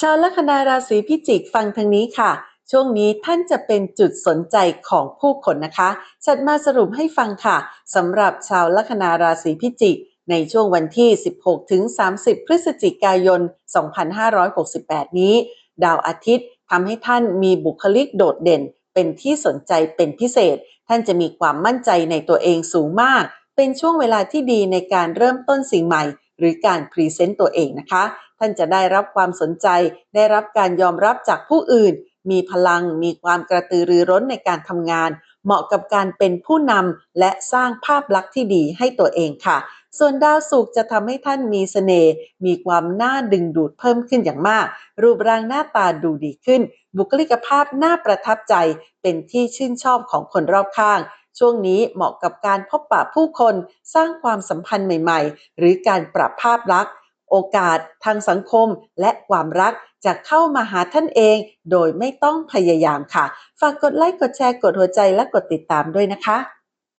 ชาวลัคนาราศีพิจิกฟังทางนี้ค่ะ ช่วงนี้ท่านจะเป็นจุดสนใจของผู้คนนะคะ จัดมาสรุปให้ฟังค่ะสำหรับชาวลัคนาราศีพิจิก ในช่วงวันที่ 16 ถึง 30 พฤศจิกายน 2568 นี้ ดาวอาทิตย์ทำให้ท่านมีบุคลิกโดดเด่น เป็นที่สนใจเป็นพิเศษ ท่านจะมีความมั่นใจในตัวเองสูงมาก เป็นช่วงเวลาที่ดีในการเริ่มต้นสิ่งใหม่ หรือการพรีเซนต์ตัวเองนะคะ ท่านจะได้รับความสนใจ ได้รับการยอมรับจากผู้อื่น มีพลัง มีความกระตือรือร้นในการทำงาน เหมาะกับการเป็นผู้นำและสร้างภาพลักษณ์ที่ดีให้ตัวเองค่ะ ส่วนดาวศุกร์จะทำให้ท่านมีเสน่ห์ มีความน่าดึงดูดเพิ่มขึ้นอย่างมาก รูปร่างหน้าตาดูดีขึ้น บุคลิกภาพน่าประทับใจ เป็นที่ชื่นชอบของคนรอบข้างช่วงนี้เหมาะกับการพบปะผู้คนสร้างความสัมพันธ์ใหม่ ๆ หรือการปรับภาพลักษณ์ โอกาสทางสังคมและความรักจะเข้ามาหาท่านเอง โดยไม่ต้องพยายามค่ะ ฝากกดไลค์ กดแชร์ กดหัวใจและกดติดตามด้วยนะคะ